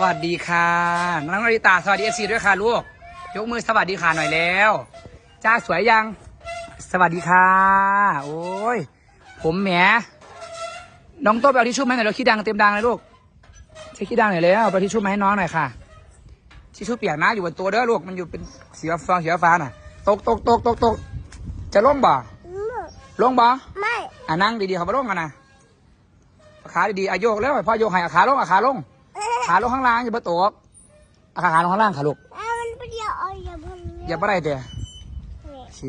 สวัสดีค่ะ น้องนาริตาสวัสดีเอฟซีด้วยค่ะลูก ยกมือสวัสดีค่ะหน่อยแล้ว จ้าสวยยัง สวัสดีค่ะ โอ้ย ผมแหม น้องโต้ไปเอาทิชชู่มาให้หน่อยเราขี้ดังเต็มดังเลยลูกใช้ขี้ดังหน่อยแล้วเอาไปทิชชู่มาให้น้องหน่อยค่ะ ทิชชู่เปียกนะอยู่บนตัวเด้อลูก มันอยู่เป็นสีฟ้าสีฟ้าน่ะ ตกตกตกตกตกจะล่มบ่ลงบ่ ไม่ อะนั่งดีๆเขามาลงกันนะเอาขาดีๆอาโยกแล้วให้พ่อโยกให้เอาขาลงเอาขาลง ขาลงข้างล่างอย่าไปตกเอาขาลงข้างล่างค่ะลูกเอามันไปเดียวเอาอย่าเพิ่งอย่าไปได้เด้อโอเค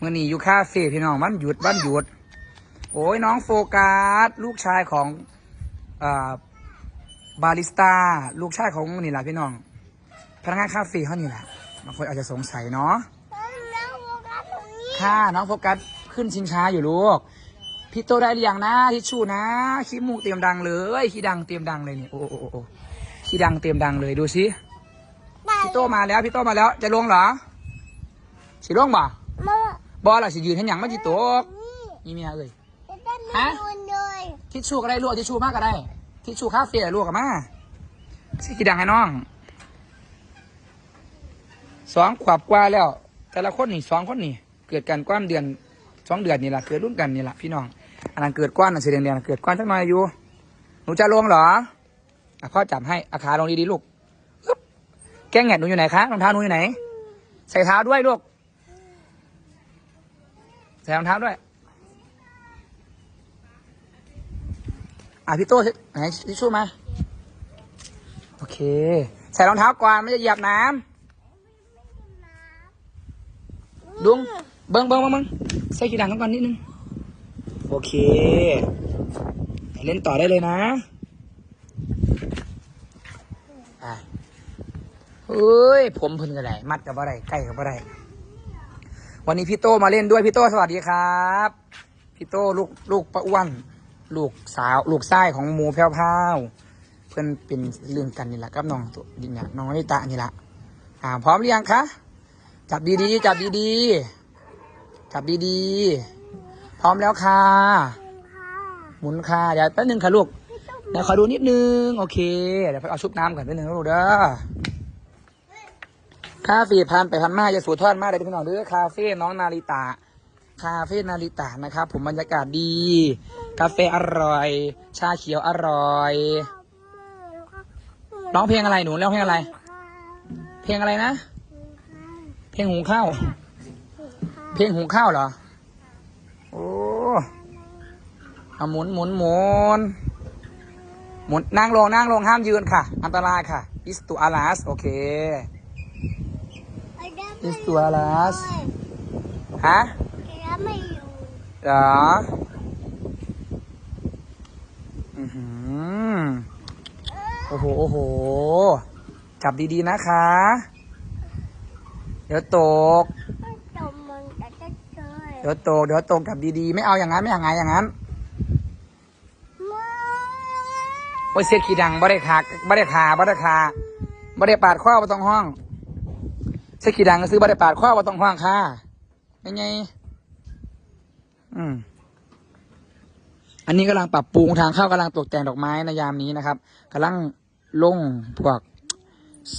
มื่อนี้อยู่คาเฟ่พี่น้องมันหยุดวันหยุด โอ้ยน้องโฟกัสลูกชายของอ่าบาริสต้าลูกชายของนี่แหละพี่น้อง พนักงานคาเฟ่เขานี่แหละบางคนอาจจะสงสัยเนาะแล้วโฟกัสตรงนี้ค่ะน้องโฟกัสขึ้นชิงช้าอยู่ลูก พี่โตได้หรือยังนะทิชชู่นะขี้มูกเตรียมดังเลยขี้ดังเตรียมดังเลยนี่โอ้โอ้โอ้โอ้ขี้ดังเตรียมดังเลยดูสิพี่โตมาแล้วพี่โตมาแล้ว จะลงเหรอสิลงบ่มาบอล่ะสิยืนเห็นหยังไม่จิตกนี่นี่เมียเอ้ยจะได้ไม่ฮะโดนเลยทิชชู่ก็ได้ลวกทิชชู่มากก็ได้ทิชชู่คาเฟ่ลวกกับมาสิขี้ดังให้น้องสองขวบกว่าแล้ว แต่ละคนนี่สองคนนี่เกิดกันก้อนเดือนสองเดือนนี่แหละเกิดรุ่นกันนี่แหละพี่น้อง อันนั้นเกิดก้อนอันเสียเดือนเกิดก้อนสักหน่อยอยู่หนูจะลงเหรออะพ่อจับให้อาขาลงดีๆลูกแก้งแงดหนูอยู่ไหนคะรองเท้าหนูอยู่ไหน ใส่เท้าด้วยลูกใส่รองเท้าด้วยอะพี่โต้ไหนทิชชู่มาโอเค ใส่รองเท้าก่อนไม่จะเหยียบน้ำลุงเบิ้งเบิ้งเบิ้งเบิ้งใส่ขีดังก่อนนิดนึง โอเค เล่นต่อได้เลยนะอะเฮ้ย ผมเพิ่นกันไหนมัดกับอะไรใกล้กับอะไรวันนี้พี่โตมาเล่นด้วยพี่โตสวัสดีครับพี่โตลูกลูกป้าอ้วนลูกสาว ลูกชายของหมูแพ้วพาวเพื่อนเป็นเรื่องกันนี่แหละกับน้องตัวนี่เนี่ยน้องนิตานี่แหละอ่าพร้อมหรือยังคะจับดีๆจับดีๆจับดีๆ ร้อมแล้วค่ะค่ะ หมุนค่ะ เดี๋ยวแป๊บนึงค่ะลูก เดี๋ยวขอดูนิดนึง โอเค เดี๋ยวไปเอาชุบน้ำก่อนแป๊บนึงนะลูกเด้อคาเฟ่พันไปพันมาจะสูทอดมากเลยพี่น้องเด้อคาเฟ่น้องนาริตะ คาเฟ่นาริตะนะครับ ผมบรรยากาศดี กาแฟอร่อย ชาเขียวอร่อย ร้องเพลงอะไรหนูร้องเพลงอะไร เพลงอะไรนะ เพลงหุงข้าว เพลงหุงข้าวเหรอ โอ้ เอาหมุนหมุนหมุนหมุนนั่งลงนั่งลงห้ามยืนค่ะ อันตรายค่ะอิสตูอาลาสโอเคอิสตูอาลาสฮะแล้วไม่อยู่เหรออือหือโอ้โหโอ้โหจับดีๆนะคะ เดี๋ยวตกจมมันจะเจอเดี๋ยวตกเดี๋ยวตกจับดีๆ ไม่เอาอย่างนั้นไม่อย่างไงอย่างนั้น มือ โอ้ยเสียขี้ดังบ่ได้ขาบ่ได้ขาบ่ได้ขาบ่ได้ปาดข้อบ่ต้องห้อง เสียขี้ดังก็ซื้อบ่ได้ปาดข้อบ่ต้องห้องค่ะเป็นไงอืมอันนี้กำลังปรับปรุงทางเข้ากำลังตกแต่งดอกไม้ในยามนี้นะครับกำลังลงพวก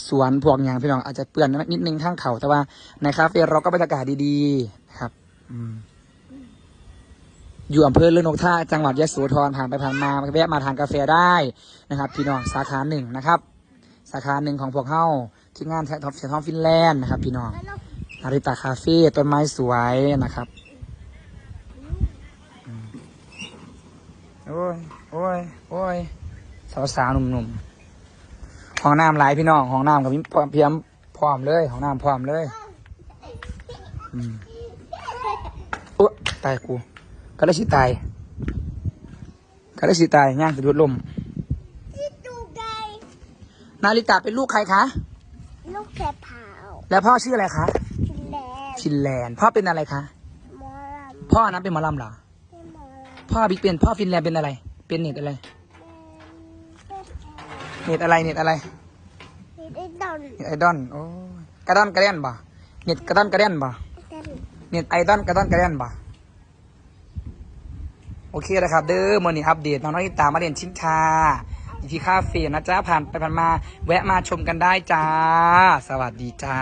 สวนพวกอย่างพี่น้องอาจจะเปื่อนนิดนึงข้างเขาแต่ว่าในคาเฟ่เราก็บรรยากาศดีๆนะครับ อืม อยู่อำเภอเลือนกท่าจังหวัดยะโสธรผ่านไปผ่านมาแวะมาทานกาแฟได้นะครับ พี่น้องสาขาหนึ่งนะครับ สาขาหนึ่งของพวกเฮาที่งานแท็กท็อปเสียท้องฟินแลนด์นะครับ พี่น้องแล้วเราริตาคาเฟ่ต้นไม้สวยนะครับโอ้ยโอ้ยโอ้ยสาวสาวๆหนุ่มๆห้องน้ำหลายพี่น้องห้องน้ำกับพี่พร้อมเพียมพร้อมเลยห้องน้ำพร้อมเลยอืมอุ๊ยตายกู ก็ได้สิตายก็ได้สิตายย่างสะดุดลมที่ตูไกนาริตาเป็นลูกใครคะ ลูกแกเผาแล้วพ่อชื่ออะไรคะฟินแลนด์ฟินแลนด์พ่อเป็นอะไรคะหมอลำพ่อนั้นเป็นหมอลำเหรอเป็นหมอลำพ่อบิ๊กเป็นพ่อฟินแลนด์เป็นอะไร เป็นเน็ตอะไรเป็นเน็ตอะไรเน็ตอะไรเป็นไอ้ดอนเน็ตไอดอนโอ้ยกระดอนกระเด่นบ่เน็ตกระดอนกระเด่นบ่เป็นเน็ตไอดอนกระดอนกระเด่นบ่ โอเคนะครับ เด้อมื่อนี้อัปเดตน้องน้อยตามาเรียนชิ้นชาอยู่ที่คาเฟ่นะจ๊ะผ่านไปผ่านมา แวะมาชมกันได้จ้า สวัสดีจ้า